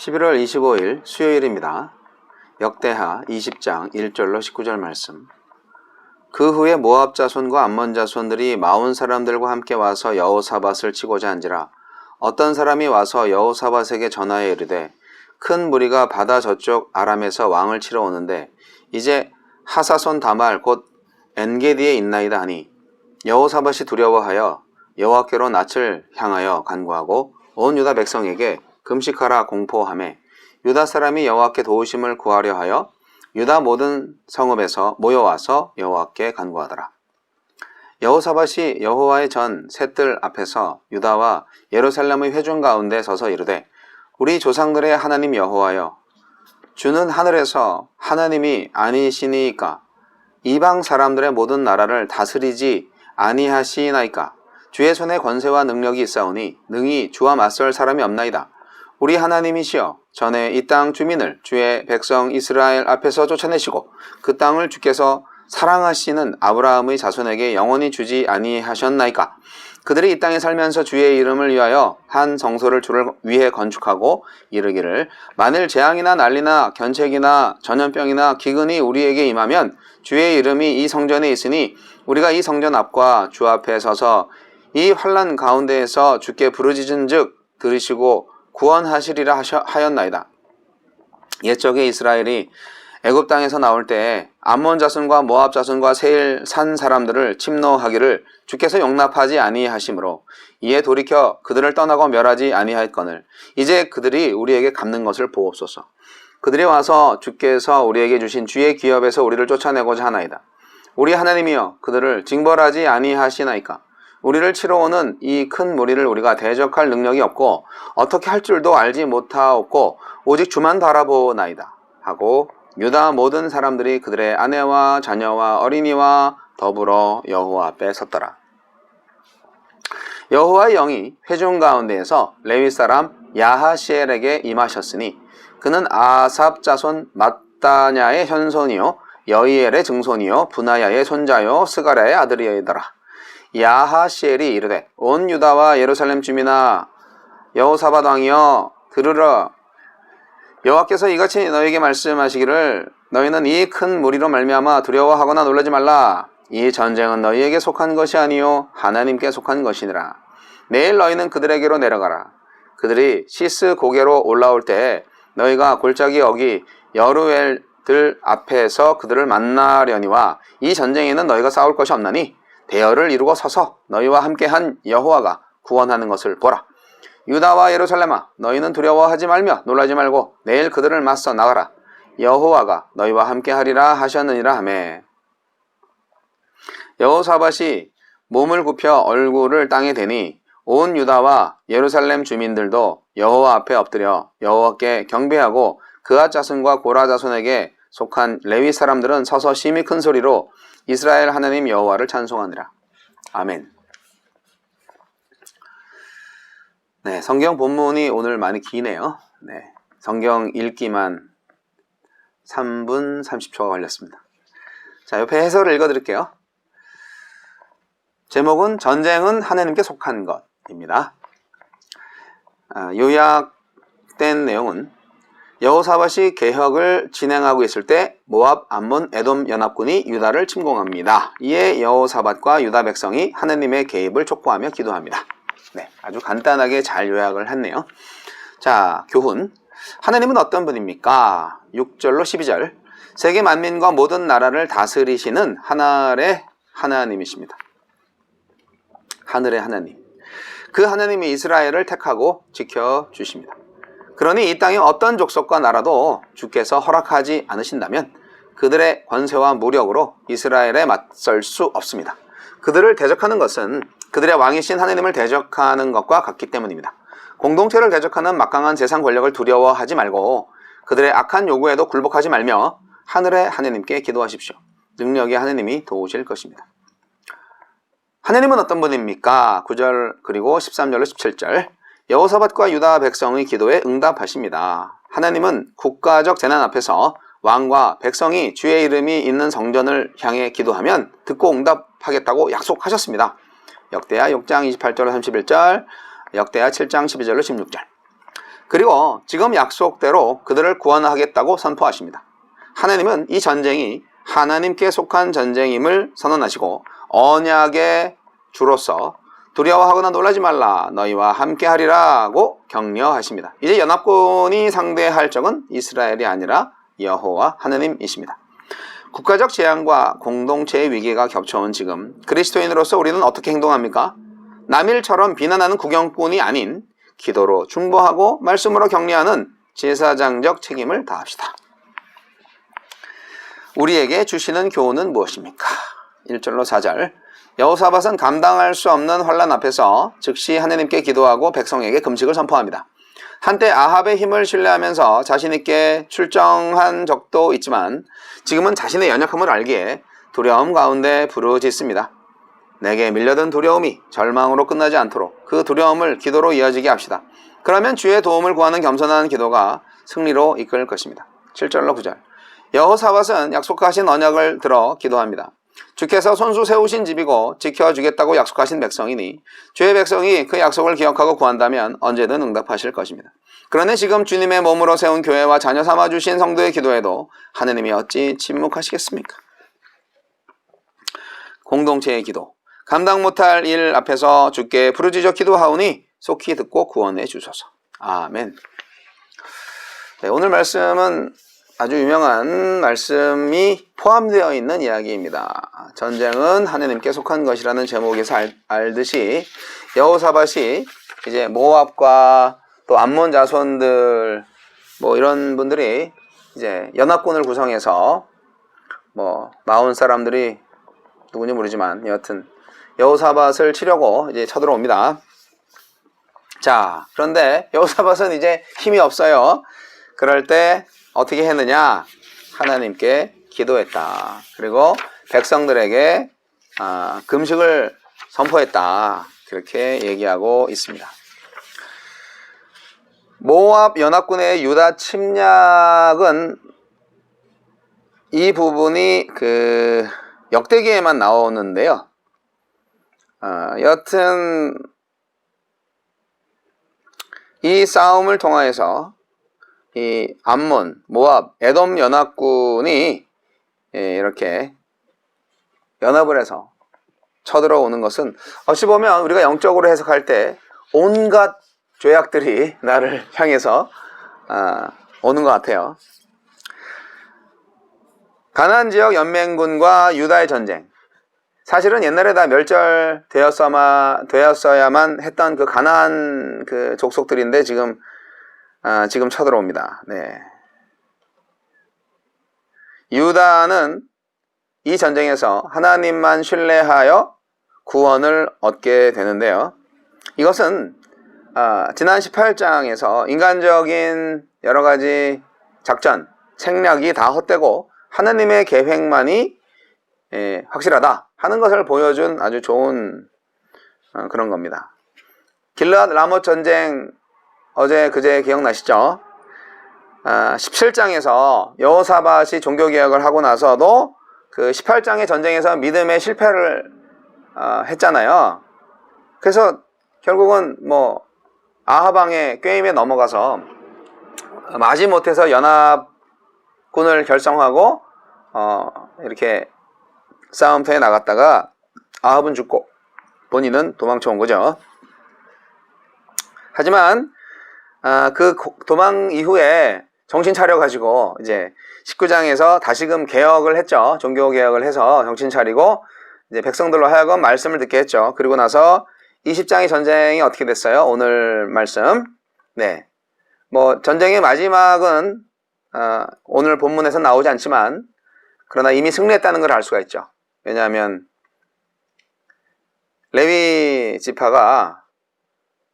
11월 25일 수요일입니다. 역대하 20장 1절로 19절 말씀. 그 후에 모압 자손과 암몬 자손들이 마온 사람들과 함께 와서 여호사밧을 치고자 한지라 어떤 사람이 와서 여호사밧에게 전하여 이르되 큰 무리가 바다 저쪽 아람에서 왕을 치러 오는데 이제 하사손 다말 곧 엔게디에 있나이다 하니 여호사밧이 두려워하여 여호와께로 낯을 향하여 간구하고 온 유다 백성에게 금식하라 공포함에 유다 사람이 여호와께 도우심을 구하려 하여 유다 모든 성읍에서 모여와서 여호와께 간구하더라. 여호사밧이 여호와의 전 셋들 앞에서 유다와 예루살렘의 회중 가운데 서서 이르되 우리 조상들의 하나님 여호와여 주는 하늘에서 하나님이 아니시니까 이방 사람들의 모든 나라를 다스리지 아니하시나이까 주의 손에 권세와 능력이 있사오니 능히 주와 맞설 사람이 없나이다. 우리 하나님이시여 전에 이 땅 주민을 주의 백성 이스라엘 앞에서 쫓아내시고 그 땅을 주께서 사랑하시는 아브라함의 자손에게 영원히 주지 아니하셨나이까? 그들이 이 땅에 살면서 주의 이름을 위하여 한 성소를 주를 위해 건축하고 이르기를 만일 재앙이나 난리나 견책이나 전염병이나 기근이 우리에게 임하면 주의 이름이 이 성전에 있으니 우리가 이 성전 앞과 주 앞에 서서 이 환란 가운데에서 주께 부르짖은즉 들으시고 구원하시리라 하셔, 하였나이다. 옛적에 이스라엘이 애굽 땅에서 나올 때에 암몬 자손과 모압 자손과 세일 산 사람들을 침노하기를 주께서 용납하지 아니하심으로 이에 돌이켜 그들을 떠나고 멸하지 아니하였거늘 이제 그들이 우리에게 갚는 것을 보옵소서. 그들이 와서 주께서 우리에게 주신 주의 기업에서 우리를 쫓아내고자 하나이다. 우리 하나님이여 그들을 징벌하지 아니하시나이까. 우리를 치러 오는 이 큰 무리를 우리가 대적할 능력이 없고 어떻게 할 줄도 알지 못하옵고 오직 주만 바라보나이다 하고 유다 모든 사람들이 그들의 아내와 자녀와 어린이와 더불어 여호와 앞에 섰더라. 여호와의 영이 회중 가운데에서 레위 사람 야하시엘에게 임하셨으니 그는 아삽 자손 마따냐의 현손이요 여이엘의 증손이요 분하야의 손자요 스가랴의 아들이더라. 야하시엘이 이르되 온 유다와 예루살렘 주민아 여호사밧 왕이여 들으라 여호와께서 이같이 너에게 말씀하시기를 너희는 이 큰 무리로 말미암아 두려워하거나 놀라지 말라. 이 전쟁은 너희에게 속한 것이 아니요 하나님께 속한 것이니라. 내일 너희는 그들에게로 내려가라. 그들이 시스 고개로 올라올 때 너희가 골짜기 어기 여루엘들 앞에서 그들을 만나려니와 이 전쟁에는 너희가 싸울 것이 없나니 대열을 이루고 서서 너희와 함께한 여호와가 구원하는 것을 보라. 유다와 예루살렘아 너희는 두려워하지 말며 놀라지 말고 내일 그들을 맞서 나가라. 여호와가 너희와 함께하리라 하셨느니라 하매 여호사밧이 몸을 굽혀 얼굴을 땅에 대니 온 유다와 예루살렘 주민들도 여호와 앞에 엎드려 여호와께 경배하고 그앗 자손과 고라 자손에게 속한 레위 사람들은 서서 심히 큰 소리로 이스라엘 하나님 여호와를 찬송하니라. 아멘. 네, 성경 본문이 오늘 많이 기네요. 네, 성경 읽기만 3분 30초가 걸렸습니다. 자, 옆에 해설을 읽어 드릴게요. 제목은 전쟁은 하나님께 속한 것입니다. 아, 요약된 내용은 여호사밧이 개혁을 진행하고 있을 때 모압, 암몬, 에돔 연합군이 유다를 침공합니다. 이에 여호사밧과 유다 백성이 하느님의 개입을 촉구하며 기도합니다. 네, 아주 간단하게 잘 요약을 했네요. 자, 교훈. 하느님은 어떤 분입니까? 6절로 12절. 세계 만민과 모든 나라를 다스리시는 하늘의 하나님이십니다. 하늘의 하나님. 그 하나님이 이스라엘을 택하고 지켜주십니다. 그러니 이 땅의 어떤 족속과 나라도 주께서 허락하지 않으신다면 그들의 권세와 무력으로 이스라엘에 맞설 수 없습니다. 그들을 대적하는 것은 그들의 왕이신 하느님을 대적하는 것과 같기 때문입니다. 공동체를 대적하는 막강한 세상 권력을 두려워하지 말고 그들의 악한 요구에도 굴복하지 말며 하늘의 하느님께 기도하십시오. 능력의 하느님이 도우실 것입니다. 하느님은 어떤 분입니까? 9절 그리고 13절로 17절 여호사밧과 유다 백성의 기도에 응답하십니다. 하나님은 국가적 재난 앞에서 왕과 백성이 주의 이름이 있는 성전을 향해 기도하면 듣고 응답하겠다고 약속하셨습니다. 역대하 6장 28절로 31절, 역대하 7장 12절로 16절. 그리고 지금 약속대로 그들을 구원하겠다고 선포하십니다. 하나님은 이 전쟁이 하나님께 속한 전쟁임을 선언하시고 언약의 주로서 두려워하거나 놀라지 말라 너희와 함께 하리라고 격려하십니다. 이제 연합군이 상대할 적은 이스라엘이 아니라 여호와 하나님이십니다. 국가적 재앙과 공동체의 위기가 겹쳐온 지금 그리스도인으로서 우리는 어떻게 행동합니까? 남일처럼 비난하는 구경꾼이 아닌 기도로 중보하고 말씀으로 격려하는 제사장적 책임을 다합시다. 우리에게 주시는 교훈은 무엇입니까? 1절로 4절 여호사밧은 감당할 수 없는 환란 앞에서 즉시 하나님께 기도하고 백성에게 금식을 선포합니다. 한때 아합의 힘을 신뢰하면서 자신 있게 출정한 적도 있지만 지금은 자신의 연약함을 알기에 두려움 가운데 부르짖습니다. 내게 밀려든 두려움이 절망으로 끝나지 않도록 그 두려움을 기도로 이어지게 합시다. 그러면 주의 도움을 구하는 겸손한 기도가 승리로 이끌 것입니다. 7절로 9절 여호사밧은 약속하신 언약을 들어 기도합니다. 주께서 손수 세우신 집이고 지켜주겠다고 약속하신 백성이니 주의 백성이 그 약속을 기억하고 구한다면 언제든 응답하실 것입니다. 그러나 지금 주님의 몸으로 세운 교회와 자녀 삼아 주신 성도의 기도에도 하느님이 어찌 침묵하시겠습니까? 공동체의 기도 감당 못할 일 앞에서 주께 부르짖어 기도하오니 속히 듣고 구원해 주소서. 아멘. 네, 오늘 말씀은 아주 유명한 말씀이 포함되어 있는 이야기입니다. 전쟁은 하느님께 속한 것이라는 제목에서 알, 알듯이 여호사밧이 이제 모압과 또 암몬 자손들 뭐 이런 분들이 이제 연합군을 구성해서 뭐 마온 사람들이 누군지 모르지만 여하튼 여호사밧을 치려고 이제 쳐들어옵니다. 자, 그런데 여호사밧은 이제 힘이 없어요. 그럴 때 어떻게 했느냐? 하나님께 기도했다. 그리고 백성들에게 아, 금식을 선포했다. 그렇게 얘기하고 있습니다. 모압 연합군의 유다 침략은 이 부분이 그 역대기에만 나오는데요. 어, 여튼 이 싸움을 통하여서 이 암몬, 모압, 에돔 연합군이 예, 이렇게 연합을 해서 쳐들어오는 것은 어찌 보면 우리가 영적으로 해석할 때 온갖 죄악들이 나를 향해서 아, 오는 것 같아요. 가나안 지역 연맹군과 유다의 전쟁. 사실은 옛날에 다 멸절되었어야만 되었어야만 했던 그 가나안 그 족속들인데 지금 아, 지금 쳐들어옵니다. 네. 유다는 이 전쟁에서 하나님만 신뢰하여 구원을 얻게 되는데요. 이것은 아, 지난 18장에서 인간적인 여러 가지 작전, 생략이 다 헛되고 하나님의 계획만이 예, 확실하다 하는 것을 보여준 아주 좋은 어, 그런 겁니다. 길르앗 라못 전쟁 어제 그제 기억나시죠? 아, 17장에서 여호사밧이 종교 개혁을 하고 나서도 그 18장의 전쟁에서 믿음의 실패를 어, 했잖아요. 그래서 결국은 뭐 아하방의 꾀임에 넘어가서 마지 못해서 연합군을 결성하고 어, 이렇게 싸움터에 나갔다가 아합은 죽고 본인은 도망쳐 온 거죠. 하지만 아, 그 도망 이후에 정신 차려가지고 이제 19장에서 다시금 개혁을 했죠. 종교 개혁을 해서 정신 차리고 이제 백성들로 하여금 말씀을 듣게 했죠. 그리고 나서 20장의 전쟁이 어떻게 됐어요? 오늘 말씀. 네. 뭐 전쟁의 마지막은 어, 오늘 본문에서 나오지 않지만 그러나 이미 승리했다는 걸 알 수가 있죠. 왜냐하면 레위 지파가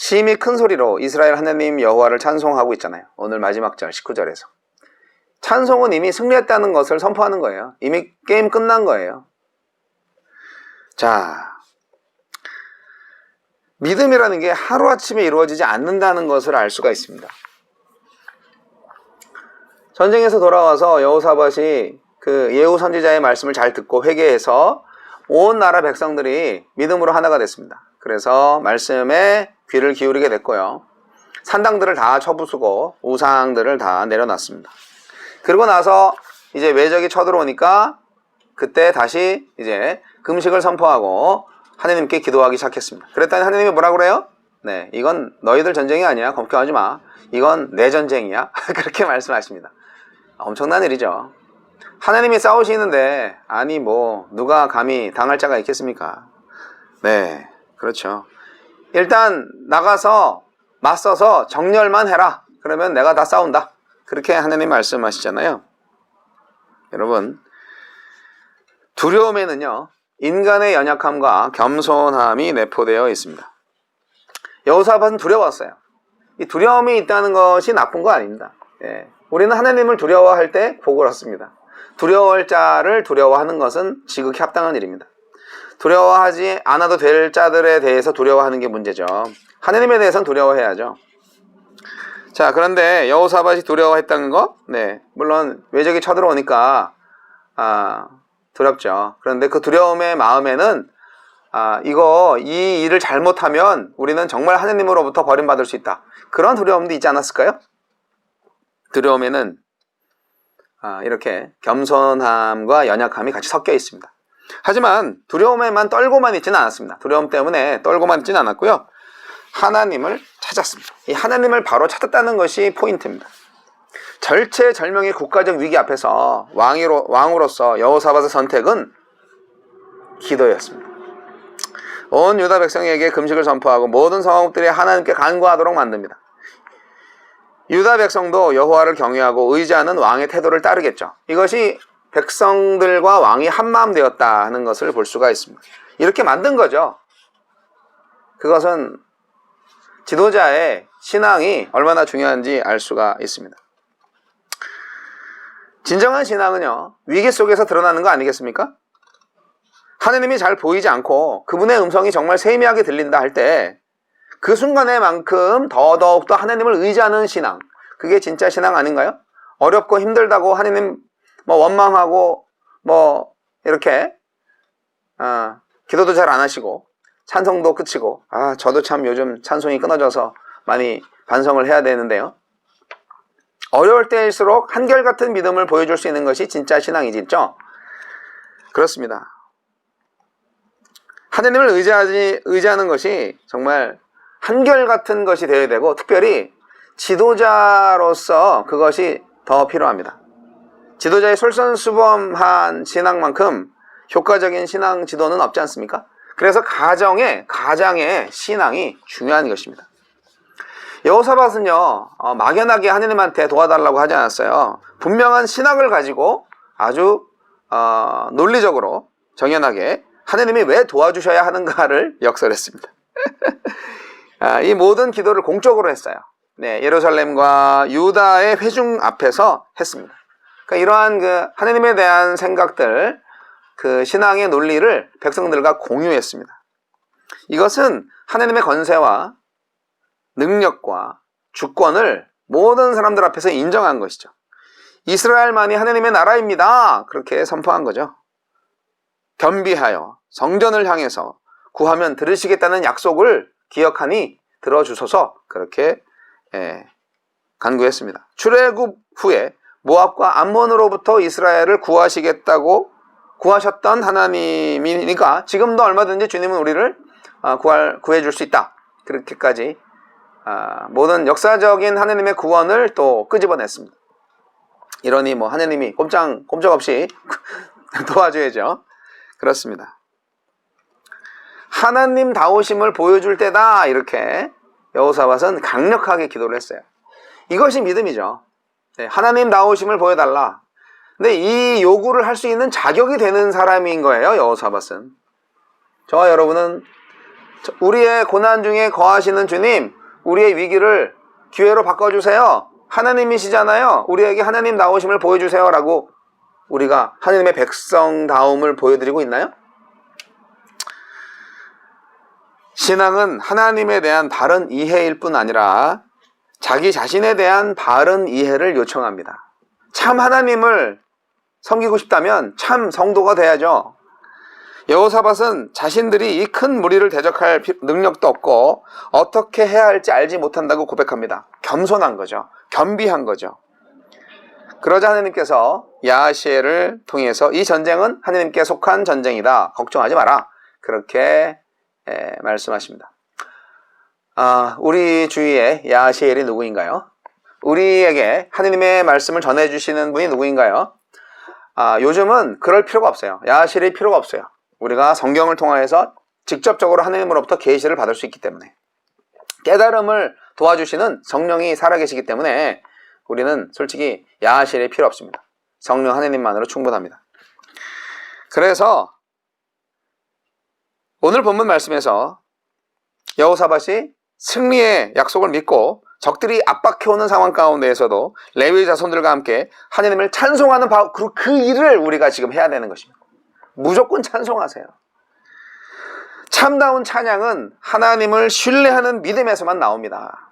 심히 큰 소리로 이스라엘 하나님 여호와를 찬송하고 있잖아요. 오늘 마지막 절 19절에서. 찬송은 이미 승리했다는 것을 선포하는 거예요. 이미 게임 끝난 거예요. 자, 믿음이라는 게 하루아침에 이루어지지 않는다는 것을 알 수가 있습니다. 전쟁에서 돌아와서 여호사밧이 그 예후 선지자의 말씀을 잘 듣고 회개해서 온 나라 백성들이 믿음으로 하나가 됐습니다. 그래서 말씀에 귀를 기울이게 됐고요. 산당들을 다 쳐부수고 우상들을 다 내려놨습니다. 그러고 나서 이제 외적이 쳐들어오니까 그때 다시 이제 금식을 선포하고 하나님께 기도하기 시작했습니다. 그랬더니 하나님이 뭐라 그래요? 네, 이건 너희들 전쟁이 아니야. 걱정하지 마. 이건 내 전쟁이야. 그렇게 말씀하십니다. 엄청난 일이죠. 하나님이 싸우시는데 아니 뭐 누가 감히 당할 자가 있겠습니까? 네, 그렇죠. 일단 나가서 맞서서 정렬만 해라. 그러면 내가 다 싸운다. 그렇게 하나님 말씀하시잖아요. 여러분, 두려움에는요, 인간의 연약함과 겸손함이 내포되어 있습니다. 여호사밧은 두려웠어요. 이 두려움이 있다는 것이 나쁜 거 아닙니다. 예. 우리는 하나님을 두려워할 때 복을 얻습니다. 두려워할 자를 두려워하는 것은 지극히 합당한 일입니다. 두려워하지 않아도 될 자들에 대해서 두려워하는 게 문제죠. 하나님에 대해서는 두려워해야죠. 자, 그런데 여호사밧이 두려워했다는 거, 네, 물론 외적이 쳐들어오니까 아, 두렵죠. 그런데 그 두려움의 마음에는 아, 이거 이 일을 잘못하면 우리는 정말 하나님으로부터 버림받을 수 있다. 그런 두려움도 있지 않았을까요? 두려움에는 아, 이렇게 겸손함과 연약함이 같이 섞여 있습니다. 하지만 두려움에만 떨고만 있지는 않았습니다. 두려움 때문에 떨고만 있지는 않았고요. 하나님을 찾았습니다. 이 하나님을 바로 찾았다는 것이 포인트입니다. 절체절명의 국가적 위기 앞에서 왕으로, 왕으로서 여호사밧의 선택은 기도였습니다. 온 유다 백성에게 금식을 선포하고 모든 성읍들이 하나님께 간구하도록 만듭니다. 유다 백성도 여호와를 경외하고 의지하는 왕의 태도를 따르겠죠. 이것이 백성들과 왕이 한마음 되었다 하는 것을 볼 수가 있습니다. 이렇게 만든 거죠. 그것은 지도자의 신앙이 얼마나 중요한지 알 수가 있습니다. 진정한 신앙은요, 위기 속에서 드러나는 거 아니겠습니까? 하느님이 잘 보이지 않고 그분의 음성이 정말 세미하게 들린다 할 때 그 순간에만큼 더더욱더 하나님을 의지하는 신앙. 그게 진짜 신앙 아닌가요? 어렵고 힘들다고 하느님 뭐 원망하고 뭐 이렇게 아, 기도도 잘 안 하시고 찬송도 끝이고 아 저도 참 요즘 찬송이 끊어져서 많이 반성을 해야 되는데요. 어려울 때일수록 한결같은 믿음을 보여줄 수 있는 것이 진짜 신앙이죠. 그렇습니다. 하나님을 의지하지, 의지하는 것이 정말 한결같은 것이 되어야 되고 특별히 지도자로서 그것이 더 필요합니다. 지도자의 솔선수범한 신앙만큼 효과적인 신앙 지도는 없지 않습니까? 그래서 가정의 가장의 신앙이 중요한 것입니다. 여호사밧은요 어, 막연하게 하느님한테 도와달라고 하지 않았어요. 분명한 신학을 가지고 아주 어, 논리적으로 정연하게 하느님이 왜 도와주셔야 하는가를 역설했습니다. 아, 이 모든 기도를 공적으로 했어요. 네, 예루살렘과 유다의 회중 앞에서 했습니다. 그러니까 이러한 그 하느님에 대한 생각들, 그 신앙의 논리를 백성들과 공유했습니다. 이것은 하느님의 건세와 능력과 주권을 모든 사람들 앞에서 인정한 것이죠. 이스라엘만이 하느님의 나라입니다. 그렇게 선포한 거죠. 겸비하여 성전을 향해서 구하면 들으시겠다는 약속을 기억하니 들어주소서 그렇게 예, 간구했습니다. 출애굽 후에 모압과 암몬으로부터 이스라엘을 구하시겠다고 구하셨던 하나님이니까 지금도 얼마든지 주님은 우리를 아, 구할 구해 줄 수 있다. 그렇게까지 아, 모든 역사적인 하나님의 구원을 또 끄집어냈습니다. 이러니 뭐 하나님이 꼼짝 꼼짝없이 도와줘야죠. 그렇습니다. 하나님 다우심을 보여줄 때다 이렇게 여호사밧은 강력하게 기도를 했어요. 이것이 믿음이죠. 네, 하나님 다우심을 보여달라. 근데 이 요구를 할 수 있는 자격이 되는 사람인 거예요. 여호사밧은. 저와 여러분은 우리의 고난 중에 거하시는 주님, 우리의 위기를 기회로 바꿔주세요. 하나님이시잖아요. 우리에게 하나님 나오심을 보여주세요 라고 우리가 하나님의 백성다움을 보여드리고 있나요? 신앙은 하나님에 대한 바른 이해일 뿐 아니라 자기 자신에 대한 바른 이해를 요청합니다. 참 하나님을 섬기고 싶다면 참 성도가 돼야죠. 여호사밧은 자신들이 이 큰 무리를 대적할 피- 능력도 없고 어떻게 해야 할지 알지 못한다고 고백합니다. 겸손한 거죠. 겸비한 거죠. 그러자 하나님께서 야하시엘을 통해서 이 전쟁은 하나님께 속한 전쟁이다. 걱정하지 마라. 그렇게 예, 말씀하십니다. 아, 우리 주위에 야하시엘이 누구인가요? 우리에게 하나님의 말씀을 전해주시는 분이 누구인가요? 아, 요즘은 그럴 필요가 없어요. 야하시엘이 필요가 없어요. 우리가 성경을 통하여서 직접적으로 하나님으로부터 계시를 받을 수 있기 때문에 깨달음을 도와주시는 성령이 살아계시기 때문에 우리는 솔직히 야하실이 필요 없습니다. 성령 하나님만으로 충분합니다. 그래서 오늘 본문 말씀에서 여호사밧이 승리의 약속을 믿고 적들이 압박해오는 상황 가운데에서도 레위 자손들과 함께 하나님을 찬송하는 바, 그, 그 일을 우리가 지금 해야 되는 것입니다. 무조건 찬송하세요. 참다운 찬양은 하나님을 신뢰하는 믿음에서만 나옵니다.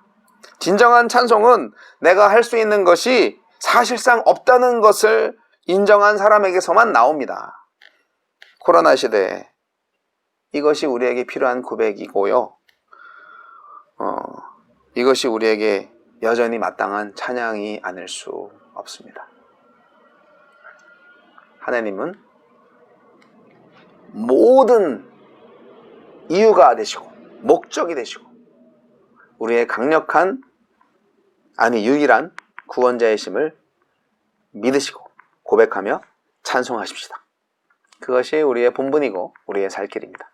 진정한 찬송은 내가 할 수 있는 것이 사실상 없다는 것을 인정한 사람에게서만 나옵니다. 코로나 시대에 이것이 우리에게 필요한 고백이고요. 어, 이것이 우리에게 여전히 마땅한 찬양이 아닐 수 없습니다. 하나님은 모든 이유가 되시고 목적이 되시고 우리의 강력한 아니 유일한 구원자이심을 믿으시고 고백하며 찬송하십시다. 그것이 우리의 본분이고 우리의 살 길입니다.